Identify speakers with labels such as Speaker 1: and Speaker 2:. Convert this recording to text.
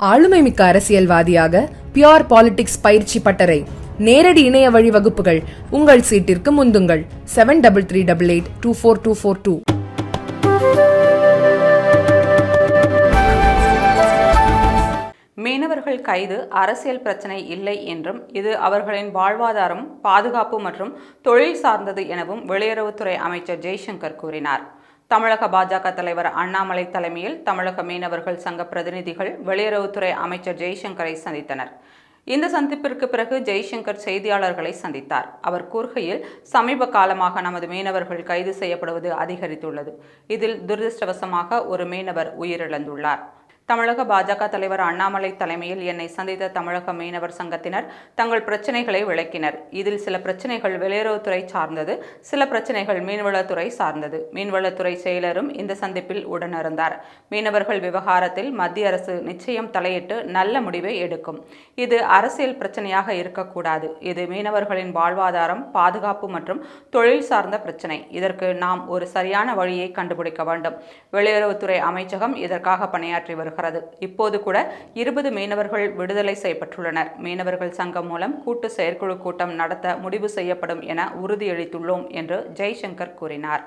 Speaker 1: ஆளுமைமிக்க அரசியல்வாதியாக pure politics பயிற்சி பட்டறை. நேரடி இணைய வழி வகுப்புகள். உங்கள் சீட்டிற்கு முந்துங்கள். Seven double three double eight two four two four two
Speaker 2: மீனவர்கள் கைது அரசியல் பிரச்சனை இல்லை என்றும் இது அவர்களின் வாழ்வாதாரம் பாதுகாப்பு மற்றும் தொழில் சார்ந்தது எனவும் வெளியுறவுத்துறை அமைச்சர் ஜெய்சங்கர் கூறினார். தமிழக பாஜக தலைவர் அண்ணாமலை தலைமையில் தமிழக மீனவர்கள் சங்க பிரதிநிதிகள் வெளியுறவுத்துறை அமைச்சர் ஜெய்சங்கரை சந்தித்தனர். இந்த சந்திப்பிற்கு பிறகு ஜெய்சங்கர் செய்தியாளர்களை சந்தித்தார். அவர் கூறுகையில் சமீப காலமாக நமது மீனவர்கள் கைது செய்யப்படுவது அதிகரித்துள்ளது. இதில் துரதிருஷ்டவசமாக ஒரு மீனவர் உயிரிழந்துள்ளார். தமிழக பாஜக தலைவர் அண்ணாமலை தலைமையில் என்னை சந்தித்த தமிழக மீனவர் சங்கத்தினர் தங்கள் பிரச்சனைகளை விளக்கினர். இதில் சில பிரச்சனைகள் வெளியுறவுத்துறை சார்ந்தது சில பிரச்சனைகள் மீன்வளத்துறை சார்ந்தது. மீன்வளத்துறை செயலரும் இந்த சந்திப்பில் உடனிருந்தார். மீனவர்கள் விவகாரத்தில் மத்திய அரசு நிச்சயம் தலையிட்டு நல்ல முடிவை எடுக்கும். இது அரசியல் பிரச்சனையாக இருக்கக்கூடாது. இது மீனவர்களின் வாழ்வாதாரம் பாதுகாப்பு மற்றும் தொழில் சார்ந்த பிரச்சனை. இதற்கு நாம் ஒரு சரியான வழியை கண்டுபிடிக்க வேண்டும். வெளியுறவுத்துறை அமைச்சகம் இதற்காக பணியாற்றி வருகிறது. இப்போது கூட இருபது மீனவர்கள் விடுதலை செய்யப்பட்டுள்ளனர். மீனவர்கள் சங்கம் மூலம் கூட்டு செயற்குழு கூட்டம் நடத்த முடிவு செய்யப்படும் என உறுதியளித்துள்ளோம் என்று ஜெய்சங்கர் கூறினார்.